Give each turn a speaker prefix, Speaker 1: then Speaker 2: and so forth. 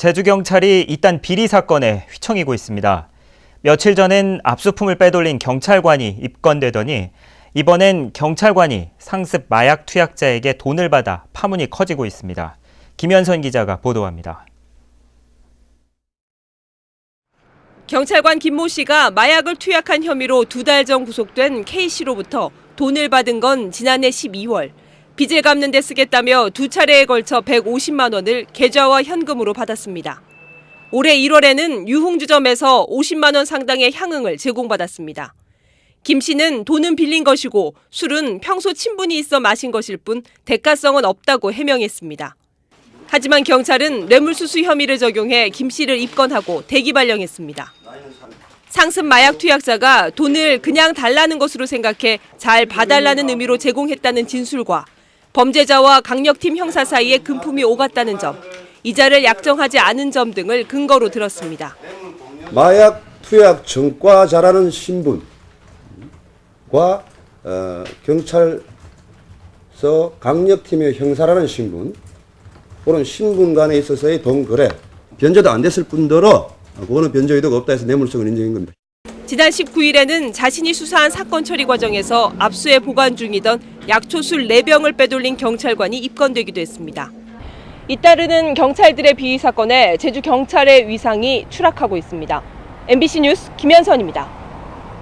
Speaker 1: 제주 경찰이 이딴 비리 사건에 휘청이고 있습니다. 며칠 전엔 압수품을 빼돌린 경찰관이 입건되더니 이번엔 경찰관이 상습 마약 투약자에게 돈을 받아 파문이 커지고 있습니다. 김현선 기자가 보도합니다.
Speaker 2: 경찰관 김모 씨가 마약을 투약한 혐의로 두 달 전 구속된 K 씨로부터 돈을 받은 건 지난해 12월. 빚을 갚는 데 쓰겠다며 두 차례에 걸쳐 150만 원을 계좌와 현금으로 받았습니다. 올해 1월에는 유흥주점에서 50만 원 상당의 향응을 제공받았습니다. 김 씨는 돈은 빌린 것이고 술은 평소 친분이 있어 마신 것일 뿐 대가성은 없다고 해명했습니다. 하지만 경찰은 뇌물수수 혐의를 적용해 김 씨를 입건하고 대기 발령했습니다. 상습 마약 투약자가 돈을 그냥 달라는 것으로 생각해 잘 봐달라는 의미로 제공했다는 진술과 범죄자와 강력팀 형사 사이에 금품이 오갔다는 점, 이자를 약정하지 않은 점 등을 근거로 들었습니다.
Speaker 3: 마약 투약 전과자라는 신분과 어, 경찰서 강력팀의 형사라는 신분 그런 신분 간에 있어서의 돈 거래 변제도 안 됐을 뿐더러 그거는 변제 의도가 없다 해서 뇌물성을 인정한 겁니다.
Speaker 2: 지난 19일에는 자신이 수사한 사건 처리 과정에서 압수해 보관 중이던 약초술 4병을 빼돌린 경찰관이 입건되기도 했습니다. 잇따르는 경찰들의 비위 사건에 제주 경찰의 위상이 추락하고 있습니다. MBC 뉴스 김현선입니다.